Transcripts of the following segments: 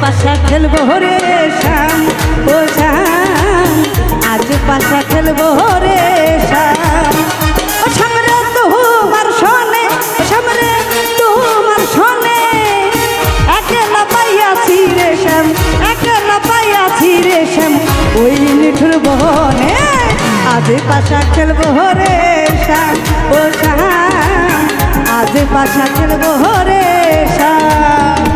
পাশা খেলব রে শ্যাম, ও শ্যাম। আজ পাশা খেলব রে শ্যাম। ও তোমার তোমার আজ পাশা খেলব রে শ্যাম, ও শ্যাম। আজ পাশা খেলব রে শ্যাম।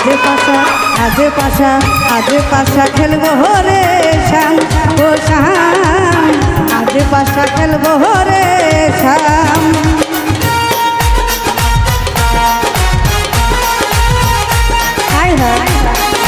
আজ পাশা, আজে পাশা আজে পাশা খেলব হরে শ্যাম, ও শ্যাম। আজে পাশা খেলব হরে শ্যাম। High high.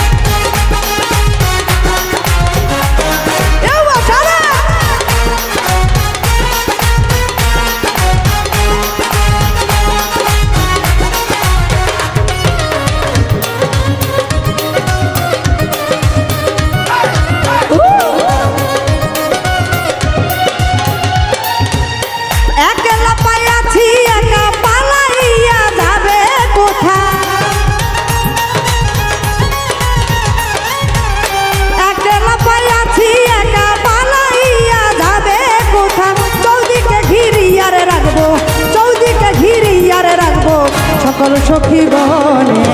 সকল সখী গনে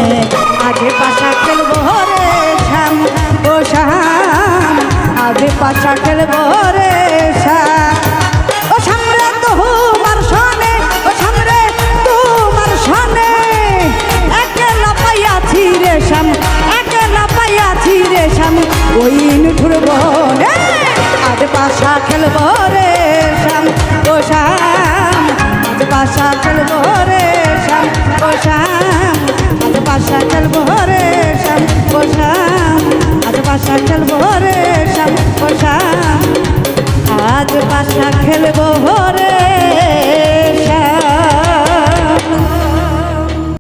আগে পাশা খেলব রে শ্যাম। ও শ্যাম, আগে পাশা খেলব রে শ্যাম। বনে পাশা খেলব রে শ্যাম। শ্যাম পাশা খেলব রে সাপ আজ পাশা খেলব রে